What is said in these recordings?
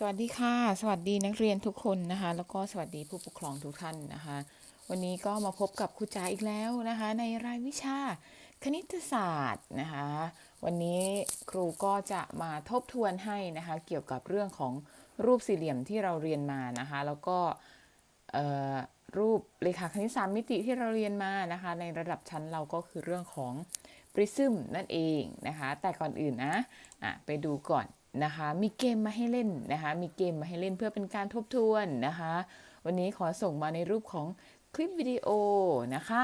สวัสดีค่ะ สวัสดีนักเรียนทุกคนนะคะ แล้วก็สวัสดีผู้ปกครองทุกท่านนะคะ วันนี้ก็มาพบกับครูจ๋าอีกแล้วนะคะ ในรายวิชาคณิตศาสตร์นะคะ วันนี้ครูก็จะมาทบทวนให้นะคะ เกี่ยวกับเรื่องของรูปสี่เหลี่ยมที่เราเรียนมานะคะ แล้วก็รูปเลขาคณิตสามมิติที่เราเรียนมานะคะ ในระดับชั้นเราก็คือเรื่องของปริซึมนั่นเองนะคะ แต่ก่อนอื่นนะอะไปดูก่อน นะคะ มีเกมมาให้เล่นนะคะ มีเกมมาให้เล่นเพื่อเป็นการทบทวนนะคะ วันนี้ขอส่งมาในรูปของคลิปวิดีโอนะคะ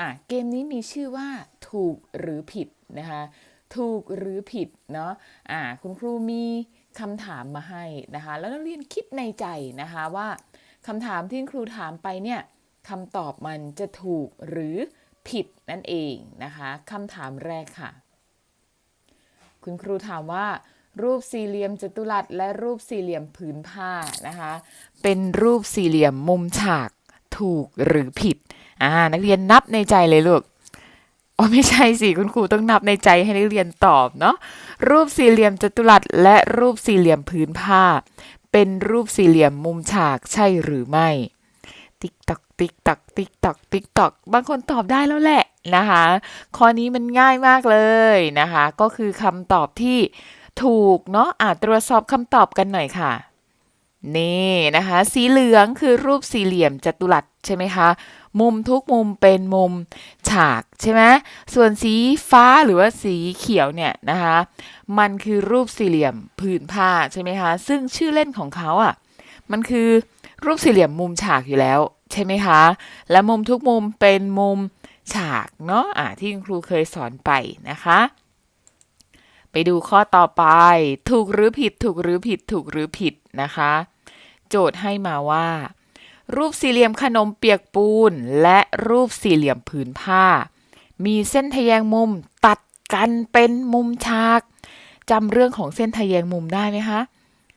อะเกมนี้มีชื่อว่าถูกหรือผิดนะคะ ถูกหรือผิดเนาะอะคุณครูมีคำถามมาให้นะคะ แล้วนักเรียนคิดในใจนะคะว่าคำถามที่ครูถามไปเนี่ยคำตอบมันจะถูกหรือผิดนั่นเองนะคะคำถามแรกค่ะ คุณครูถามว่า รูปสี่เหลี่ยมจัตุรัสและรูปสี่เหลี่ยมผืนผ้านะคะ เป็นรูปสี่เหลี่ยมมุมฉากถูกหรือผิดอ่านักเรียนนับในใจเลยลูกอ๋อไม่ใช่สิคุณครูต้องนับในใจให้นักเรียนตอบเนาะรูปสี่เหลี่ยมจัตุรัสและรูปสี่เหลี่ยมผืนผ้า เป็นรูปสี่เหลี่ยมมุมฉากใช่หรือไม่ ติ๊กตอกติ๊กตอกติ๊กตอกติ๊กตอกบางคนตอบได้แล้วแหละนะคะ ข้อนี้มันง่ายมากเลยนะคะ ก็คือคำตอบที่ ถูกเนาะอะตรวจสอบคำตอบกันหน่อยค่ะ นี่นะคะ สีเหลืองคือรูปสี่เหลี่ยมจัตุรัสใช่ไหมคะ มุมทุกมุมเป็นมุมฉากใช่ไหมส่วนสีฟ้าหรือว่าสีเขียวเนี่ยนะคะ มันคือรูปสี่เหลี่ยมผืนผ้าใช่ไหมคะ ซึ่งชื่อเล่นของเขาอะ มันคือรูปสี่เหลี่ยมมุมฉากอยู่แล้วใช่ไหมคะ และมุมทุกมุมเป็นมุมฉากเนาะะที่คุณครูเคยสอนไปนะคะ ไปดูข้อต่อไป ถูกหรือผิด ถูกหรือผิด ถูกหรือผิดนะคะ โจทย์ให้มาว่า รูปสี่เหลี่ยมขนมเปียกปูน และรูปสี่เหลี่ยมผืนผ้า มีเส้นทะแยงมุมตัดกันเป็นมุมฉากจำเรื่องของเส้นทะแยงมุมได้ไหมคะ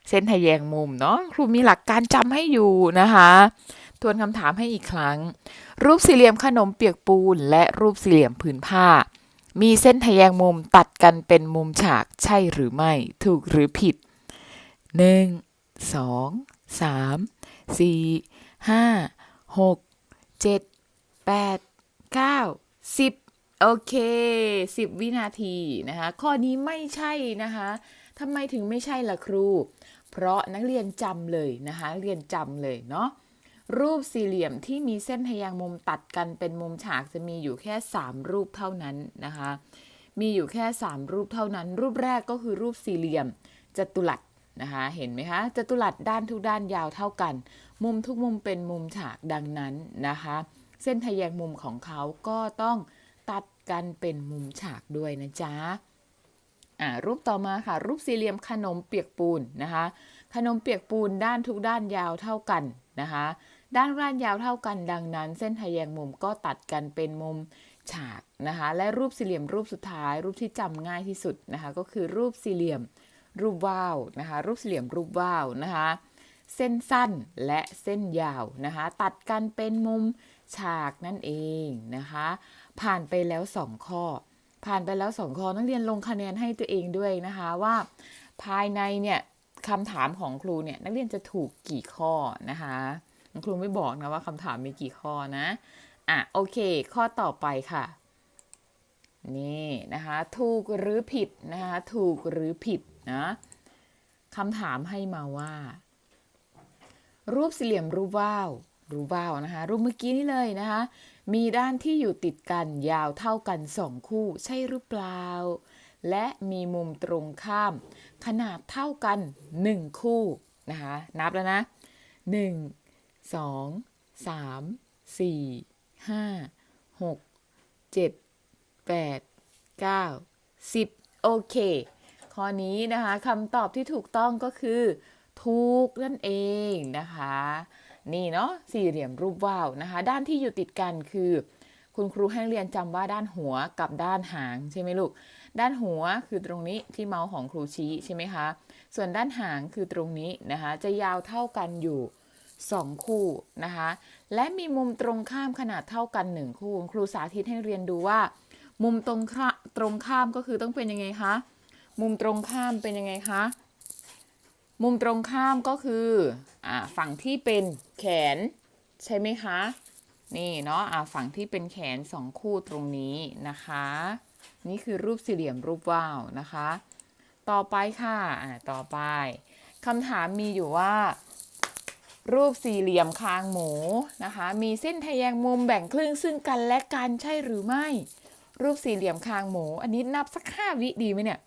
เส้นทะแยงมุมเนาะครูมีหลักการจำให้อยู่นะคะทวนคำถามให้อีกครั้ง รูปสี่เหลี่ยมขนมเปียกปูน และรูปสี่เหลี่ยมผืนผ้า มีเส้นทะแยงมุมตัดกันเป็นมุมฉากใช่หรือไม่ ถูกหรือผิด 1 2 3 4 5 6 7 8 9 10 โอเค 10 วินาทีนะคะ ข้อนี้ไม่ใช่นะคะทำไมถึงไม่ใช่ล่ะครู เพราะนักเรียนจำเลยนะคะ เรียนจำเลยเนาะ รูปสี่เหลี่ยมที่มีเส้นทะแยงมุมตัดกันเป็นมุมฉากจะมีอยู่แค่ 3 รูปเท่านั้นนะคะ มีอยู่แค่ 3 รูปเท่านั้น รูปแรกก็คือรูปสี่เหลี่ยมจัตุรัสนะคะ เห็นไหมคะจัตุรัสด้านทุกด้านยาวเท่ากัน มุมทุกมุมเป็นมุมฉากดังนั้นนะคะ เส้นทะแยงมุมของเขาก็ต้องตัดกันเป็นมุมฉากด้วยนะจ๊ะอ่ารูปต่อมาค่ะ รูปสี่เหลี่ยมขนมเปียกปูนนะคะ ขนมเปียกปูนด้านทุกด้านยาวเท่ากันนะคะ ด้านด้านยาวเท่ากันดังนั้น เส้นทะแยงมุมก็ตัดกันเป็นมุมฉากนะคะ และรูปสี่เหลี่ยมรูปสุดท้าย รูปที่จำง่ายที่สุดนะคะ ก็คือรูปสี่เหลี่ยมรูปว่าวนะคะ รูปสี่เหลี่ยมรูปว่าวนะคะ เส้นสั้นและเส้นยาวนะคะ ตัดกันเป็นมุมฉากนั่นเองนะคะ ผ่านไปแล้ว 2 ข้อ ผ่านไปแล้ว 2 ข้อนักเรียนลงคะแนนให้ตัวเองด้วยนะคะว่า ภายในเนี่ยคำถามของครูเนี่ยนักเรียนจะถูกกี่ข้อนะคะ ครูไม่บอกนะว่าคำถามมีกี่ข้อนะ อะโอเค ข้อต่อไปค่ะ นี่นะคะ ถูกหรือผิดนะคะ ถูกหรือผิดนะคำถามให้มาว่า รูปสี่เหลี่ยมรูปว่าวรูปว่าวนะคะ รูปเมื่อกี้นี่เลยนะคะ มีด้านที่อยู่ติดกันยาวเท่ากันสองคู่ ใช่หรือเปล่า และมีมุมตรงข้าม ขนาดเท่ากัน 1 คู่นะคะ นับแล้วนะ 1 2 3 4 5 6 7 8 9 10โอเค ข้อนี้นะคะคำตอบที่ถูกต้องก็คือถูกนั่นเองนะคะ นี่เนาะสี่เหลี่ยมรูปว่าวนะคะ ด้านที่อยู่ติดกันคือ คุณครูให้เรียนจำว่าด้านหัวกับด้านหางใช่ไหมลูก ด้านหัวคือตรงนี้ที่เมาส์ของครูชี้ใช่ไหมคะ ส่วนด้านหางคือตรงนี้นะคะ จะยาวเท่ากันอยู่ 2 คู่นะคะ และมีมุมตรงข้ามขนาดเท่ากัน 1 คู่คุณครูสาธิตให้เรียนดูว่า มุมตรงข้าตรงข้ามก็คือต้องเป็นยังไงคะ มุมตรงข้ามเป็นยังไงคะ มุมตรงข้ามก็คืออ่าฝั่งที่เป็นแขนใช่ไหมคะ นี่เนาะอ่าฝั่งที่เป็นแขนสองคู่ตรงนี้นะคะ นี่คือรูปสี่เหลี่ยมรูปว่าวนะคะ ต่อไปค่ะอ่าต่อไปคำถามมีอยู่ว่า รูปสี่เหลี่ยมคางหมูนะคะ มีเส้นทะแยงมุมแบ่งครึ่งซึ่งกันและกันใช่หรือไม่ รูปสี่เหลี่ยมคางหมู อันนี้นับสักห้าวิดีไหมเนี่ย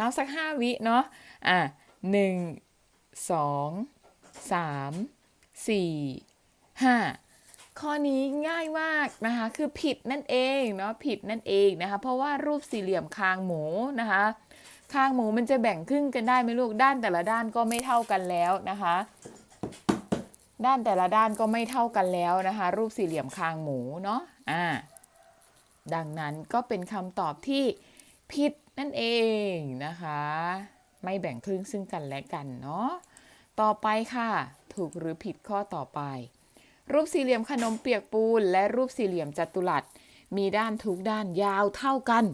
นับสักห้าวิเนาะอะหนึ่งสองสามสี่ห้าข้อนี้ง่ายมากนะคะ คือผิดนั่นเองเนาะผิดนั่นเองนะคะ เพราะว่ารูปสี่เหลี่ยมคางหมูนะคะคางหมูมันจะแบ่งครึ่งกันได้ไหมลูกด้านแต่ละด้านก็ไม่เท่ากันแล้วนะคะ ด้านแต่ละด้านก็ไม่เท่ากันแล้วนะคะ รูปสี่เหลี่ยมคางหมูเนาะอ่าดังนั้นก็เป็นคำตอบที่ผิดนั่นเองนะคะ ไม่แบ่งครึ่งซึ่งกันและกันเนาะต่อไปค่ะ ถูกหรือผิดข้อต่อไป รูปสี่เหลี่ยมขนมเปียกปูน และรูปสี่เหลี่ยมจัตุรัสมีด้านทุกด้านยาวเท่ากัน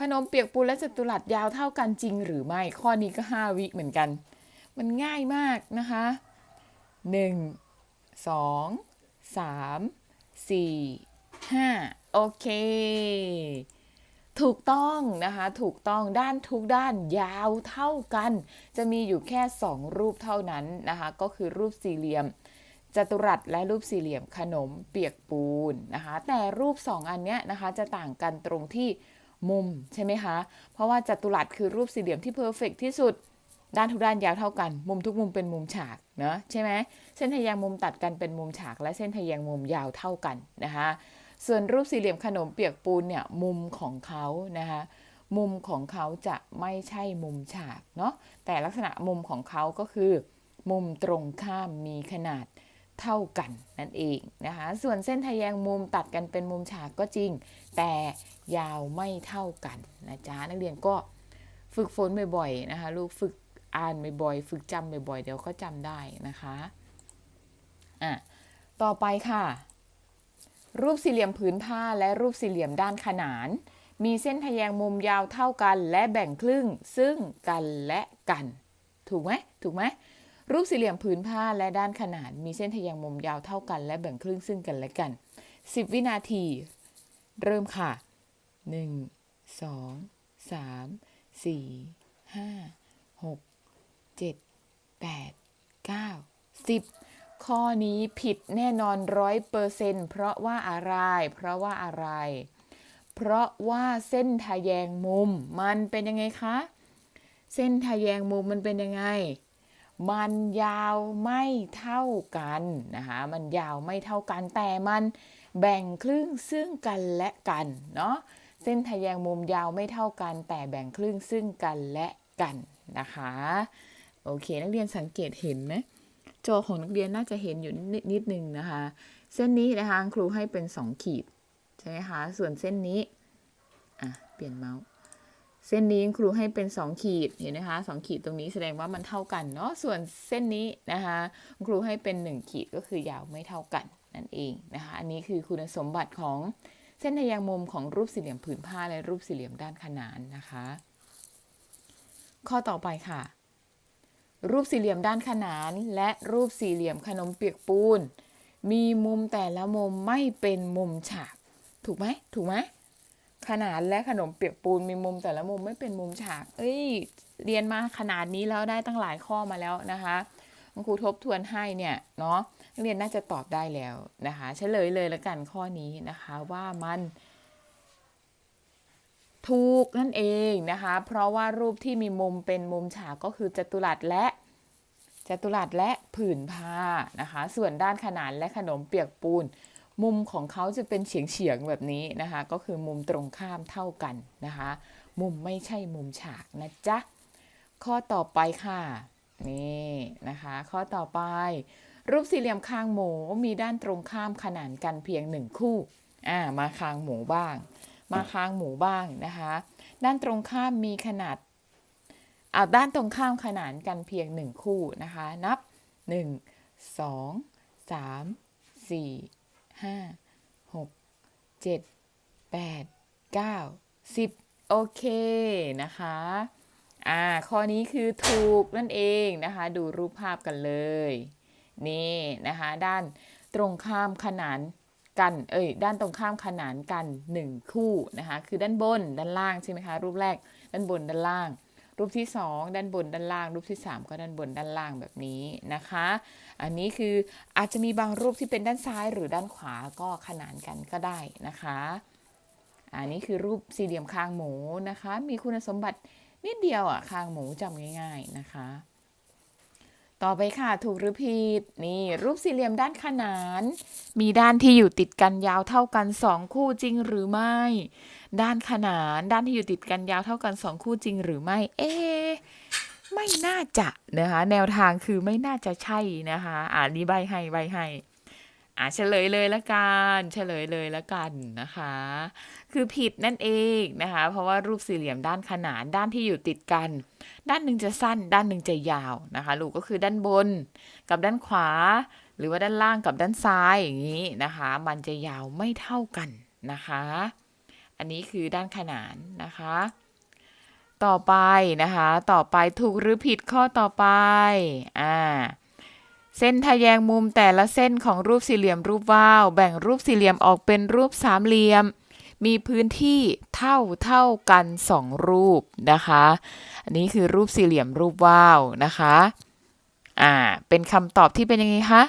ขนมเปียกปูนและจัตุรัสยาวเท่ากันจริงหรือไม่ข้อนี้ก็ 5 วิเหมือนกัน มันง่ายมากนะคะ 1 2 3 4 5โอเค ถูกต้องนะคะ ถูกต้องด้านทุกด้านยาวเท่ากัน จะมีอยู่แค่2รูปเท่านั้นนะคะ ก็คือรูปสี่เหลี่ยมจัตุรัสและรูปสี่เหลี่ยมขนมเปียกปูนนะคะ แต่รูป 2 อันเนี้ยนะคะจะต่างกันตรงที่มุมใช่ไหมคะ เพราะว่าจัตุรัสคือรูปสี่เหลี่ยมที่เพอร์เฟกที่สุด ด้านทุกด้านยาวเท่ากัน มุมทุกมุมเป็นมุมฉากเนอะใช่ไหมเส้นทะแยงมุมตัดกันเป็นมุมฉาก และเส้นทะแยงมุมยาวเท่ากันนะคะส่วนรูปสี่เหลี่ยมขนมเปียกปูนเนี่ยมุมของเขานะคะมุมของเขาจะไม่ใช่มุมฉากเนาะแต่ลักษณะมุมของเขาก็คือ มุมตรงข้ามมีขนาดเท่ากันนั่นเองนะคะส่วนเส้นทะแยงมุมตัดกันเป็นมุมฉากก็จริง แต่ยาวไม่เท่ากันนะจ๊ะนักเรียนก็ฝึกฝนบ่อยๆนะคะลูกฝึก อ่านบ่อยๆ ฝึกจำบ่อยๆ เดี๋ยวก็จำได้นะคะอะต่อไปค่ะ รูปสี่เหลี่ยมผืนผ้าและรูปสี่เหลี่ยมด้านขนาน มีเส้นทแยงมุมยาวเท่ากันและแบ่งครึ่งซึ่งกันและกัน ถูกไหมถูกไหมรูปสี่เหลี่ยมผืนผ้าและด้านขนาน มีเส้นทแยงมุมยาวเท่ากัน และแบ่งครึ่งซึ่งกันและกัน 10 วินาที เริ่มค่ะ 1 2 3 4 5 6 7 8 9 10 ข้อนี้ผิดแน่นอนร้อยเปอร์เซนเพราะว่าอะไร เพราะว่าอะไร เพราะว่าเส้นทะแยงมุม มันเป็นยังไงคะ เส้นทะแยงมุมมันเป็นยังไง มันยาวไม่เท่ากันนะคะมันยาวไม่เท่ากันแต่มันแบ่งครึ่งซึ่งกันและกันเนาะเส้นทะแยงมุมยาวไม่เท่ากัน แต่แบ่งครึ่งซึ่งกันและกันนะคะ โอเค นักเรียนสังเกตเห็นไหมจอของนักเรียนน่าจะเห็นอยู่นิดนิดนึงนะคะ เส้นนี้นะคะครูให้เป็น 2 ขีดใช่ไหมคะ ส่วนเส้นนี้อะเปลี่ยนเมาส์เส้นนี้ครูให้เป็น 2 ขีดเห็นไหมคะสขีดตรงนี้แสดงว่ามันเท่ากันเนาะส่วนเส้นนี้นะคะครูให้เป็น 1 ขีดก็คือยาวไม่เท่ากันนั่นเองนะคะอันนี้คือคุณสมบัติของเส้นทะแยงมุมของรูปสี่เหลี่ยมผืนผ้าและรูปสี่เหลี่ยมด้านขนานนะคะ ข้อต่อไปค่ะ รูปสี่เหลี่ยมด้านขนาน และรูปสี่เหลี่ยมขนมเปียกปูน มีมุมแต่ละมุมไม่เป็นมุมฉาก ถูกไหมถูกไหมขนานและขนมเปียกปูนมีมุมแต่ละมุมไม่เป็นมุมฉาก เอ้ย เรียนมาขนาดนี้แล้วได้ตั้งหลายข้อมาแล้วนะคะครูทบทวนให้เนี่ยเนาะเรียนน่าจะตอบได้แล้วนะคะ เฉลยเลยละกันข้อนี้นะคะว่ามัน ถูกนั่นเองนะคะ เพราะว่ารูปที่มีมุมเป็นมุมฉากก็คือจัตุรัสและจัตุรัสและผืนผ้านะคะ ส่วนด้านขนานและขนมเปียกปูน มุมของเขาจะเป็นเฉียงเฉียงแบบนี้นะคะ ก็คือมุมตรงข้ามเท่ากันนะคะ มุมไม่ใช่มุมฉากนะจ๊ะ ข้อต่อไปค่ะ นี่นะคะ ข้อต่อไป รูปสี่เหลี่ยมคางหมูมีด้านตรงข้ามขนานกันเพียงหนึ่งคู่ อ่า มาคางหมูบ้าง มาคางหมูบ้างนะคะ ด้านตรงข้ามมีขนาดอ่าด้านตรงข้ามขนานกันเพียงหนึ่งคู่นะคะ นับหนึ่งสองสามสี่ห้าหกเจ็ดแปดเก้าสิบโอเคนะคะอ่าข้อนี้คือถูกนั่นเองนะคะ ดูรูปภาพกันเลย นี่นะคะ ด้านตรงข้ามขนาน กัน เอ้ย ด้านตรงข้ามขนานกันหนึ่งคู่นะคะ คือด้านบน ด้านล่างใช่ไหมคะ รูปแรก ด้านบน ด้านล่าง รูปที่สองด้านบน ด้านล่าง รูปที่สามก็ด้านบน ด้านล่างแบบนี้นะคะ อันนี้คืออาจจะมีบางรูปที่เป็นด้านซ้ายหรือด้านขวาก็ขนานกันก็ได้นะคะ อันนี้คือรูปสี่เหลี่ยมคางหมูนะคะ มีคุณสมบัตินิดเดียวอะ คางหมูจำง่าย ๆนะคะ ต่อไปค่ะถูกหรือผิด นี่รูปสี่เหลี่ยมด้านขนาน มีด้านที่อยู่ติดกันยาวเท่ากันสองคู่จริงหรือไม่ ด้านขนาน ด้านที่อยู่ติดกันยาวเท่ากันสองคู่จริงหรือไม่ เอ๊ไม่น่าจะนะคะ แนวทางคือไม่น่าจะใช่นะคะ อ่านี้ใบให้ใบให้ อ่าเฉลยเลยละกันเฉลยเลยละกันนะคะ คือผิดนั่นเองนะคะ เพราะว่ารูปสี่เหลี่ยมด้านขนานด้านที่อยู่ติดกัน ด้านหนึ่งจะสั้น ด้านหนึ่งจะยาวนะคะ ลูกก็คือด้านบน กับด้านขวา หรือว่าด้านล่างกับด้านซ้ายอย่างนี้นะคะ มันจะยาวไม่เท่ากันนะคะ อันนี้คือด้านขนานนะคะ ต่อไปนะคะ ต่อไปถูกหรือผิดข้อต่อไปอ่า เส้นทะแยงมุมแต่ละเส้นของรูปสี่เหลี่ยมรูปว่าวแบ่งรูปสี่เหลี่ยมออกเป็นรูปสามเหลี่ยม มีพื้นที่เท่าเท่ากันสองรูปนะคะ อันนี้คือรูปสี่เหลี่ยมรูปว่าวนะคะอ่าเป็นคำตอบที่เป็นยังไงคะ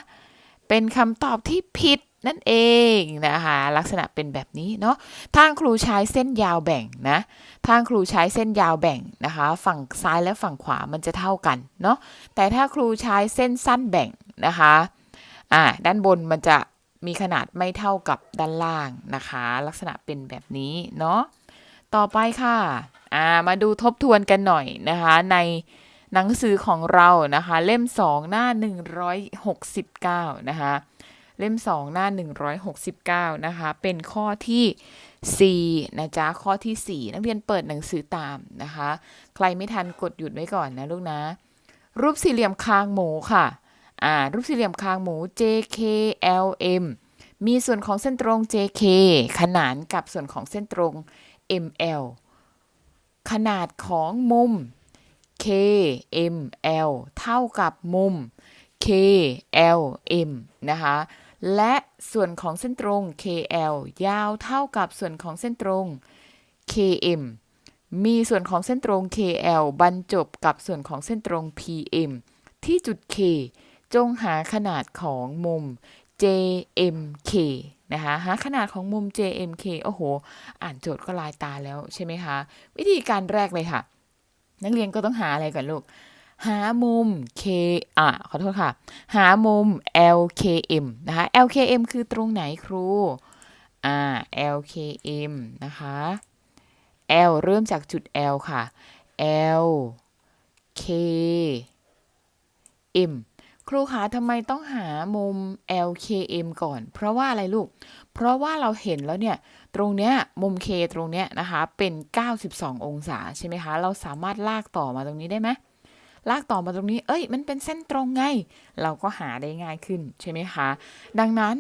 เป็นคำตอบที่ผิด นั่นเองนะคะ ลักษณะเป็นแบบนี้เนาะทางครูใช้เส้นยาวแบ่งนะทางครูใช้เส้นยาวแบ่งนะคะ ฝั่งซ้ายและฝั่งขวามันจะเท่ากันเนาะแต่ถ้าครูใช้เส้นสั้นแบ่งนะคะอ่าด้านบนมันจะมีขนาดไม่เท่ากับด้านล่างนะคะ ลักษณะเป็นแบบนี้เนาะต่อไปค่ะอ่ามาดูทบทวนกันหน่อยนะคะ ในหนังสือของเรานะคะ เล่ม 2 หน้า 169 นะคะ เล่ม 2 หน้า 169 นะคะ เป็นข้อที่ 4 นะจ๊ะ ข้อที่ 4 นักเรียนเปิดหนังสือตามนะคะ ใครไม่ทันกดหยุดไว้ก่อนนะลูกนะ รูปสี่เหลี่ยมคางหมูค่ะ อ่า รูปสี่เหลี่ยมคางหมู JKLM มีส่วนของเส้นตรง JK ขนานกับส่วนของเส้นตรง ML ขนาดของมุม KML เท่ากับมุม KLM นะคะ และส่วนของเส้นตรง KL ยาวเท่ากับส่วนของเส้นตรง KM มีส่วนของเส้นตรง KL บรรจบกับส่วนของเส้นตรง PM ที่จุด K จงหาขนาดของมุม JMK นะคะ หาขนาดของมุม JMK โอ้โห อ่านโจทย์ก็ลายตาแล้วใช่ไหมคะ วิธีการแรกเลยค่ะ นักเรียนก็ต้องหาอะไรก่อนลูก หามุม K อะขอโทษค่ะ หามุม LKM นะคะ LKM คือตรงไหนครู อ่า LKM นะคะ L เริ่มจากจุด L ค่ะ L K M ครูคะทำไมต้องหามุม LKM ก่อน เพราะว่าอะไรลูก เพราะว่าเราเห็นแล้วเนี่ย ตรงเนี้ยมุม K ตรงเนี้ยนะคะ เป็น 92 องศาใช่ไหมคะ เราสามารถลากต่อมาตรงนี้ได้ไหม ลากต่อมาตรงนี้ เอ้ย มันเป็นเส้นตรงไง เราก็หาได้ง่ายขึ้นใช่ไหมคะ ดังนั้น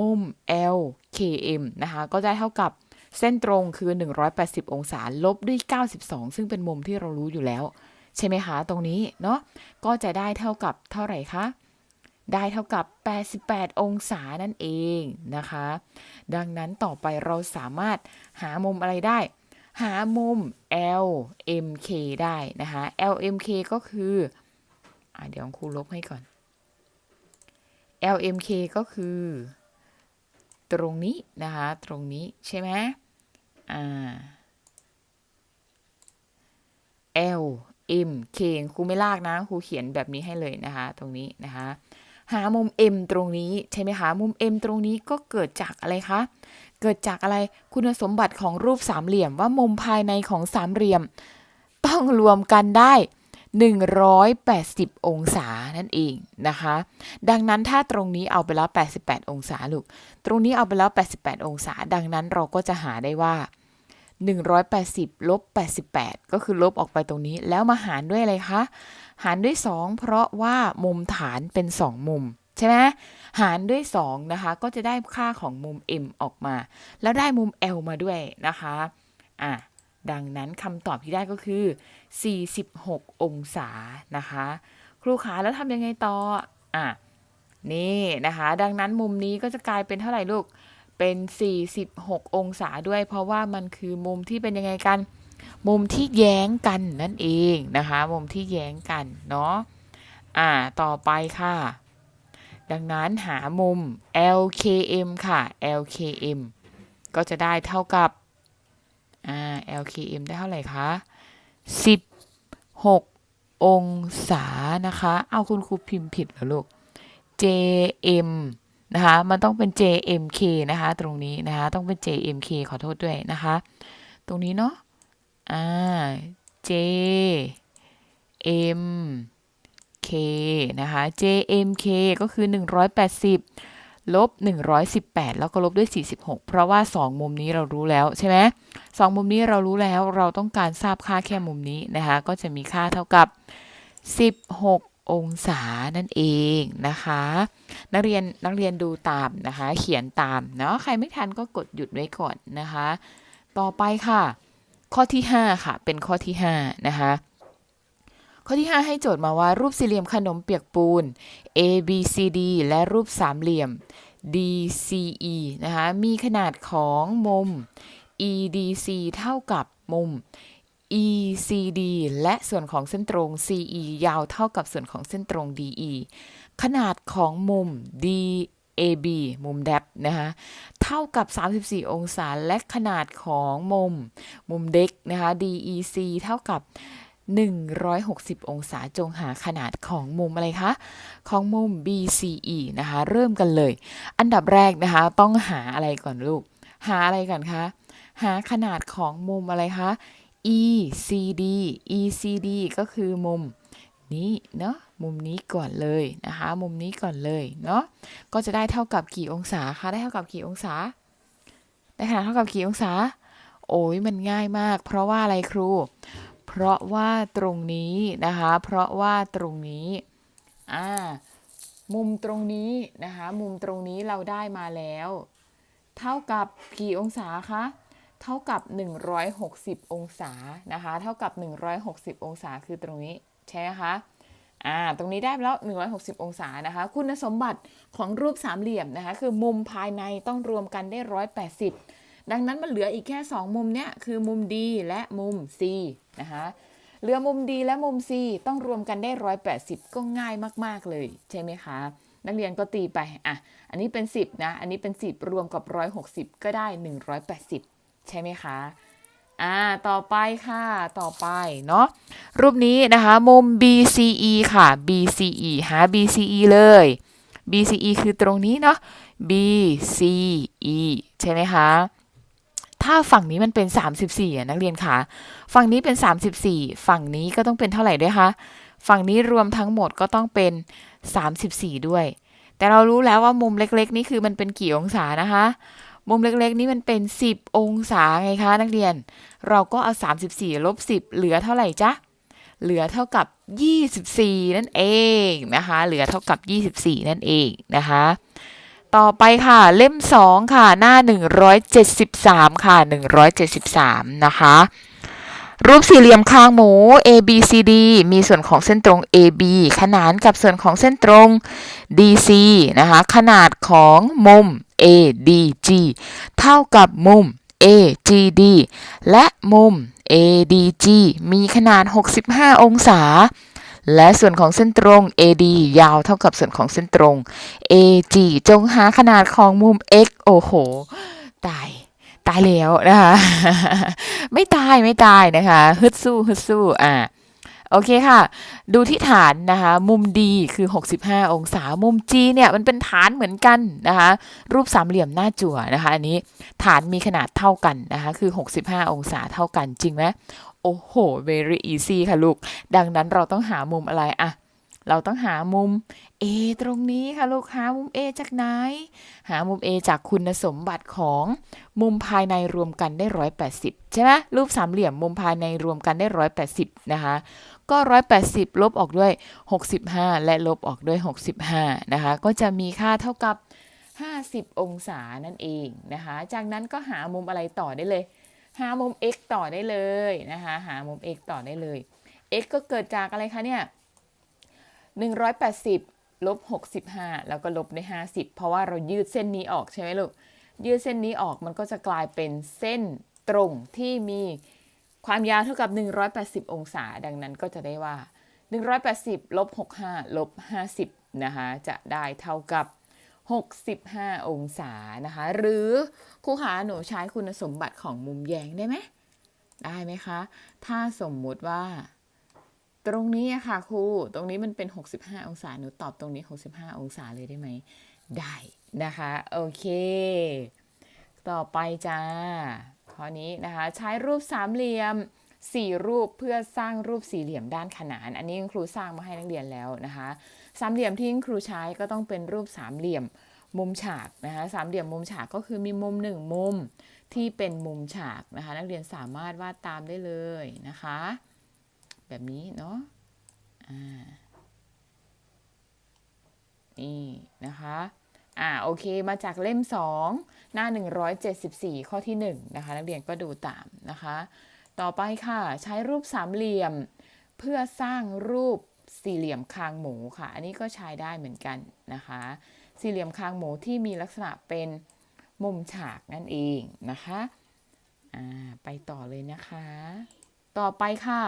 มุม LKM นะคะ ก็ได้เท่ากับเส้นตรงคือ 180 องศา ลบด้วย 92 ซึ่งเป็นมุมที่เรารู้อยู่แล้ว ใช่ไหมคะ ตรงนี้ เนาะก็จะได้เท่ากับเท่าไหร่คะ ได้เท่ากับ 88 องศานั่นเองนะคะ ดังนั้นต่อไปเราสามารถหามุมอะไรได้ หามุม LMK ได้นะคะ LMK ก็คืออเดี๋ยวครูลบให้ก่อน LMK ก็คือ ตรงนี้นะคะ ตรงนี้ใช่ไหมอ่า L M K ครูไม่ลากนะครูเขียนแบบนี้ให้เลยนะคะ ตรงนี้นะคะ หามุม M ตรงนี้ใช่ไหมคะ มุม M ตรงนี้ก็เกิดจากอะไรคะ เกิดจากอะไรคุณสมบัติของรูปสามเหลี่ยมว่ามุมภายในของสามเหลี่ยม ต้องรวมกันได้ 180 องศานั่นเองนะคะ ดังนั้นถ้าตรงนี้เอาไปแล้ว 88 องศาลูก ตรงนี้เอาไปแล้ว 88 องศา ดังนั้นเราก็จะหาได้ว่า 180ลบ88 ก็คือลบออกไปตรงนี้แล้วมาหารด้วยอะไรคะ หารด้วย 2 เพราะว่ามุมฐานเป็น 2 มุม ใช่ไหมหารด้วย 2 นะคะ ก็จะได้ค่าของมุม m ออกมา แล้วได้มุม l มาด้วยนะคะอะดังนั้นคำตอบที่ได้ก็คือ 46 องศานะคะ ครูขาแล้วทำยังไงต่ออะนี่นะคะ ดังนั้นมุมนี้ก็จะกลายเป็นเท่าไหร่ลูก เป็น 46 องศาด้วย เพราะว่ามันคือมุมที่เป็นยังไงกัน มุมที่แย้งกันนั่นเองนะคะ มุมที่แย้งกันเนาะอ่าต่อไปค่ะ ดังนั้นหามุม LKM ค่ะ LKM ก็จะได้เท่ากับ LKM ได้เท่าไหร่คะ 16 องศานะคะ เอาคุณครูพิมพ์ผิดเหรอลูก JM นะคะ มันต้องเป็น JMK นะคะ ตรงนี้นะคะ ต้องเป็น JMK ขอโทษด้วยนะคะ ตรงนี้เนาะ อ่า JMK นะคะ JMK ก็คือ 180 ลบ 118 แล้วก็ลบด้วย 46 เพราะว่า 2 มุมนี้เรารู้แล้วใช่ไหมสองมุมนี้เรารู้แล้วเราต้องการทราบค่าแค่มุมนี้นะคะ ก็จะมีค่าเท่ากับ 16 องศานั่นเองนะคะ นักเรียนนักเรียนดูตามนะคะ เขียนตามเนาะใครไม่ทันก็กดหยุดไว้ก่อนนะคะ ต่อไปค่ะ ข้อที่ 5 ค่ะ เป็นข้อที่5นะคะ ข้อที่ 5 ให้โจทย์มาว่ารูปสี่เหลี่ยมขนมเปียกปูน A B C D และรูปสามเหลี่ยม D C E นะคะ มีขนาดของมุม E D C เท่ากับมุม E C D และส่วนของเส้นตรง C E ยาวเท่ากับส่วนของเส้นตรง D E ขนาดของมุม D A B มุมแดบนะคะเท่ากับ 34 องศาและขนาดของมุม มุมเด็กนะคะ D E C เท่ากับ 160 องศาจงหาขนาดของมุมอะไรคะ ของมุม BCE นะคะ เริ่มกันเลย อันดับแรกนะคะ ต้องหาอะไรก่อนลูก หาอะไรก่อนคะ หาขนาดของมุมอะไรคะ ECD ECD ก็คือมุมนี้เนาะ มุมนี้ก่อนเลยนะคะ มุมนี้ก่อนเลยเนาะ ก็จะได้เท่ากับกี่องศาคะ ได้เท่ากับกี่องศา ได้ขนาดเท่ากับกี่องศา โอ้ยมันง่ายมาก เพราะว่าอะไรครู เพราะว่าตรงนี้นะคะ เพราะว่าตรงนี้อ่ามุมตรงนี้นะคะ มุมตรงนี้เราได้มาแล้ว เท่ากับกี่องศาคะเท่ากับ 160 องศานะคะ เท่ากับ 160 องศาคือตรงนี้ใช่ไหมคะอ่าตรงนี้ได้แล้ว 160 องศานะคะ คุณสมบัติของรูปสามเหลี่ยมนะคะ คือมุมภายในต้องรวมกันได้ 180 ดังนั้นมันเหลืออีกแค่ 2 มุมเนี้ยคือมุม D และมุม C นะคะเหลือมุม D และมุม C ต้องรวมกันได้ 180 ก็ง่ายมาก ๆ เลย ใช่ไหมคะ นักเรียนก็ตีไปอะอันนี้เป็น 10 นะ อันนี้เป็น 10 รวมกับ 160 ก็ได้ 180 ใช่ไหมคะอ่าต่อไปค่ะ ต่อไปเนาะรูปนี้นะคะมุม BCE ค่ะ BCE หา BCE เลย BCE คือตรงนี้เนาะ BCE ใช่ไหมคะ ถ้าฝั่งนี้มันเป็น 34อะนักเรียนคะฝั่งนี้เป็น 34 ฝั่งนี้ก็ต้องเป็นเท่าไหร่ด้วยคะฝั่งนี้รวมทั้งหมดก็ต้องเป็น 34 ด้วย แต่เรารู้แล้วว่ามุมเล็กๆ นี่คือมันเป็นกี่องศานะคะ มุมเล็กๆ นี่มันเป็น 10 องศาไงคะนักเรียน เราก็เอา 34ลบ10 เหลือเท่าไหร่จ๊ะเหลือเท่ากับ 24 นั่นเองนะคะ เหลือเท่ากับ 24 นั่นเองนะคะ ต่อไปค่ะเล่ม 2 ค่ะหน้า 173 ค่ะ 173 นะคะ รูปสี่เหลี่ยมคางหมู A B C D มีส่วนของเส้นตรง AB ขนานกับส่วนของเส้นตรง DC นะคะ ขนาดของมุม ADG เท่ากับมุม AGD และมุม ADG มีขนาด 65 องศา และส่วนของเส้นตรง AD ยาวเท่ากับส่วนของเส้นตรง AG จงหาขนาดของมุม x โอ้โห ตาย ตายแล้วนะคะ ไม่ตายไม่ตายนะคะ ฮึดสู้ฮึดสู้ อ่าโอเคค่ะ ดูที่ฐานนะคะ มุม D คือ 65 องศา มุม G เนี่ยมันเป็นฐานเหมือนกันนะคะ รูปสามเหลี่ยมหน้าจั่วนะคะ อันนี้ฐานมีขนาดเท่ากันนะคะ คือ 65 องศาเท่ากันจริงไหม โอ้โห very easy ค่ะลูก ดังนั้นเราต้องหามุมอะไรอะเราต้องหามุม A ตรงนี้ค่ะลูกหามุม A จากไหน หามุม A จากคุณสมบัติของมุมภายในรวมกันได้ 180 ใช่ไหมรูปสามเหลี่ยมมุมภายในรวมกันได้ 180 นะคะ ก็ 180 ลบออกด้วย 65 และลบออกด้วย 65 นะคะ ก็จะมีค่าเท่ากับ 50 องศานั่นเองนะคะ จากนั้นก็หามุมอะไรต่อได้เลย หามุม x ต่อได้เลยนะคะหามุม x ต่อได้เลย x ก็เกิดจากอะไรคะเนี่ย180ลบ65 แล้วก็ลบด้วย50 เพราะว่าเรายืดเส้นนี้ออกใช่ไหมลูกยืดเส้นนี้ออกมันก็จะกลายเป็นเส้นตรงที่มีความยาวเท่ากับ 180 องศา ดังนั้นก็จะได้ว่า 180ลบ65ลบ50นะคะจะได้เท่ากับ 65 องศานะคะ หรือครูหาหนูใช้คุณสมบัติของมุมแยงได้ไหมได้ไหมคะ ถ้าสมมุติว่า ตรงนี้อะค่ะครูตรงนี้มันเป็น 65 องศาหนูตอบตรงนี้ 65 องศาเลยได้ไหมได้นะคะโอเค ต่อไปจ้าข้อนี้นะคะ ใช้รูปสามเหลี่ยม 4รูปเพื่อสร้างรูปสี่เหลี่ยมด้านขนาน อันนี้ครูสร้างมาให้นักเรียนแล้วนะคะสามเหลี่ยมที่คุณครูใช้ก็ต้องเป็นรูปสามเหลี่ยมมุมฉากนะคะสามเหลี่ยมมุมฉากก็คือมีมุมหนึ่งมุมที่เป็นมุมฉากนะคะ นักเรียนสามารถวาดตามได้เลยนะคะ แบบนี้เนาะอ่านี่นะคะอ่าโอเคมาจากเล่ม 2 หน้า 174 ข้อที่ 1 นะคะ นักเรียนก็ดูตามนะคะ ต่อไปค่ะ ใช้รูปสามเหลี่ยม เพื่อสร้างรูปสี่เหลี่ยมคางหมูค่ะ อันนี้ก็ใช้ได้เหมือนกันนะคะ สี่เหลี่ยมคางหมูที่มีลักษณะเป็นมุมฉากนั่นเองนะคะไปต่อเลยนะคะ ต่อไปค่ะ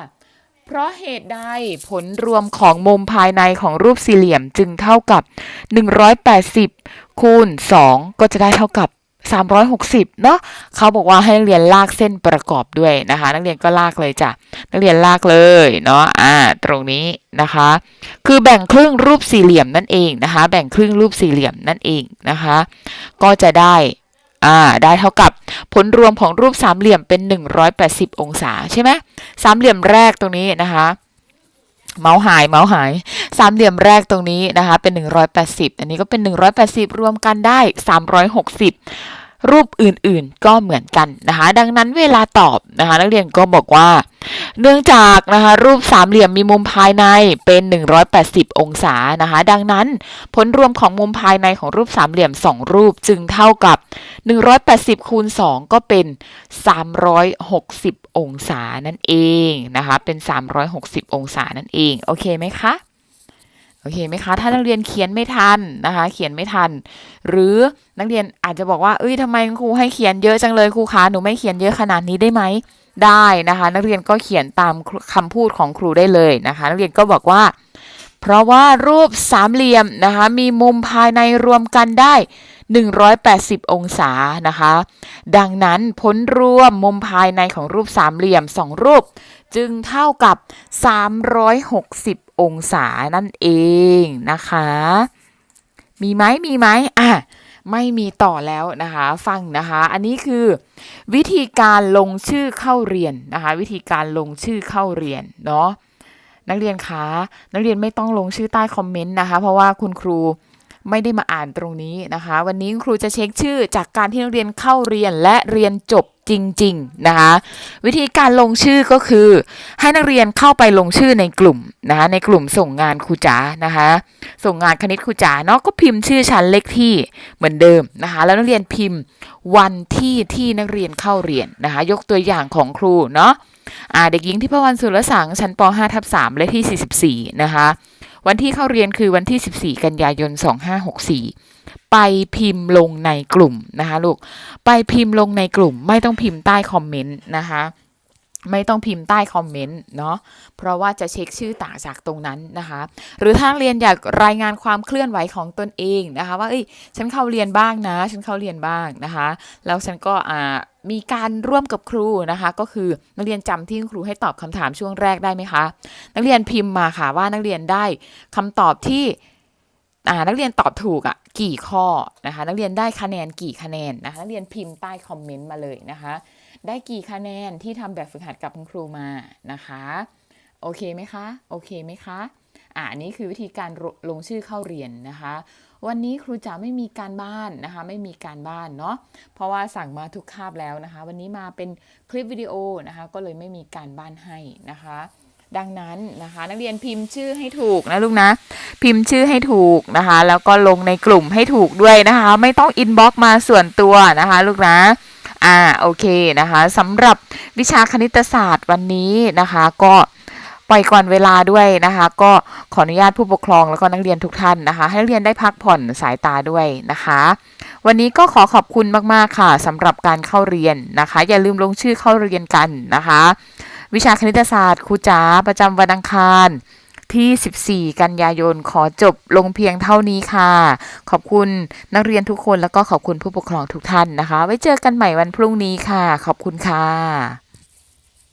เพราะเหตุใดผลรวมของมุมภายในของรูปสี่เหลี่ยมจึงเท่ากับ 180คูณ2ก็จะได้เท่ากับ 360เนาะเขาบอกว่าให้เรียนลากเส้นประกอบด้วยนะคะ นักเรียนก็ลากเลยจ้ะนักเรียนลากเลยเนาะอ่าตรงนี้นะคะ คือแบ่งครึ่งรูปสี่เหลี่ยมนั่นเองนะคะ แบ่งครึ่งรูปสี่เหลี่ยมนั่นเองนะคะ ก็จะได้อ่าได้เท่ากับผลรวมของรูปสามเหลี่ยมเป็น 180 องศาใช่ไหมสามเหลี่ยมแรกตรงนี้นะคะ เมาส์หายเมาส์หายสามเหลี่ยมแรกตรงนี้นะคะเป็น 180 อันนี้ก็เป็น 180 รวมกันได้ 360 รูปอื่นๆก็เหมือนกันนะคะ ดังนั้นเวลาตอบนะคะ นักเรียนก็บอกว่า เนื่องจากนะคะรูปสามเหลี่ยมมีมุมภายในเป็น 180 องศานะคะ ดังนั้นผลรวมของมุมภายในของรูปสามเหลี่ยม 2 รูปจึงเท่ากับ 180คูณ2ก็เป็น 360 องศานั่นเองนะคะ เป็น 360 องศานั่นเอง โอเคไหมคะ โอเคไหมคะ ถ้านักเรียนเขียนไม่ทันนะคะ เขียนไม่ทัน หรือนักเรียนอาจจะบอกว่า เอ้ยทำไมครูให้เขียนเยอะจังเลยครูคะหนูไม่เขียนเยอะขนาดนี้ได้ไหม ได้นะคะ นักเรียนก็เขียนตามคำพูดของครูได้เลยนะคะ นักเรียนก็บอกว่า เพราะว่ารูปสามเหลี่ยมนะคะ มีมุมภายในรวมกันได้ 180 องศานะคะ ดังนั้นผลรวมมุมภายในของรูปสามเหลี่ยม 2 รูป จึงเท่ากับ 360 องศานั่นเองนะคะ มีไหมมีไหมอะไม่มีต่อแล้วนะคะ ฟังนะคะ อันนี้คือวิธีการลงชื่อเข้าเรียนนะคะ วิธีการลงชื่อเข้าเรียนเนาะนักเรียนคะนักเรียนไม่ต้องลงชื่อใต้คอมเมนต์นะคะ เพราะว่าคุณครู ไม่ได้มาอ่านตรงนี้นะคะ วันนี้ครูจะเช็คชื่อจากการที่นักเรียนเข้าเรียนและเรียนจบจริง ๆ นะคะ วิธีการลงชื่อก็คือ ให้นักเรียนเข้าไปลงชื่อในกลุ่มนะคะในกลุ่มส่งงานครูจ๋านะคะ ส่งงานคณิตครูจ๋าเนาะก็พิมพ์ชื่อชั้นเลขที่เหมือนเดิมนะคะ แล้วนักเรียนพิมพ์วันที่ที่นักเรียนเข้าเรียนนะคะ ยกตัวอย่างของครูเนาะเด็กหญิงที่พวันสุรสังชั้นป .5 ทับ3เลขที่ 44 นะคะ วันที่เข้าเรียนคือวันที่ 14 กันยายน 2564 ไปพิมพ์ลงในกลุ่มนะคะลูก ไปพิมพ์ลงในกลุ่มไม่ต้องพิมพ์ใต้คอมเมนต์นะคะ ไม่ต้องพิมพ์ใต้คอมเมนต์เนาะ เพราะว่าจะเช็คชื่อต่างจากตรงนั้นนะคะ หรือถ้าเรียนอยากรายงานความเคลื่อนไหวของตนเองนะคะ ว่าเอ้ยฉันเข้าเรียนบ้างนะ ฉันเข้าเรียนบ้างนะคะ แล้วฉันก็อ่ามีการร่วมกับครูนะคะ ก็คือนักเรียนจำที่ครูให้ตอบคำถามช่วงแรกได้ไหมคะ นักเรียนพิมพ์มาค่ะว่านักเรียนได้คำตอบที่อ่านักเรียนตอบถูกอะ่ะกี่ข้อนะคะ นักเรียนได้คะแนนกี่คะแนนนะคะนักเรียนพิมพ์ใต้คอมเมนต์มาเลยนะคะ ได้กี่คะแนนที่ทำแบบฝึกหัดกับคุณครูมานะคะ โอเคไหมคะ โอเคไหมคะอ่านี่คือวิธีการลงชื่อเข้าเรียนนะคะ วันนี้ครูจ๋าไม่มีการบ้านนะคะ ไม่มีการบ้านเนาะเพราะว่าสั่งมาทุกคาบแล้วนะคะ วันนี้มาเป็นคลิปวิดีโอนะคะ ก็เลยไม่มีการบ้านให้นะคะ ดังนั้นนะคะ นักเรียนพิมพ์ชื่อให้ถูกนะลูกนะ พิมพ์ชื่อให้ถูกนะคะ แล้วก็ลงในกลุ่มให้ถูกด้วยนะคะ ไม่ต้องอินบ็อกมาส่วนตัวนะคะ ลูกนะ อ่าโอเคนะคะสำหรับวิชาคณิตศาสตร์วันนี้นะคะ ก็ปล่อยก่อนเวลาด้วยนะคะ ก็ขออนุญาตผู้ปกครองแล้วก็นักเรียนทุกท่านนะคะ ให้นักเรียนได้พักผ่อนสายตาด้วยนะคะ วันนี้ก็ขอขอบคุณมากๆค่ะสำหรับการเข้าเรียนนะคะ อย่าลืมลงชื่อเข้าเรียนกันนะคะ วิชาคณิตศาสตร์ครูจ๋าประจำวันอังคาร ที่ 14 กันยายน ขอจบลงเพียงเท่านี้ค่ะ ขอบคุณนักเรียนทุกคนแล้วก็ขอบคุณผู้ปกครองทุกท่านนะคะ ไว้เจอกันใหม่วันพรุ่งนี้ค่ะ ขอบคุณค่ะ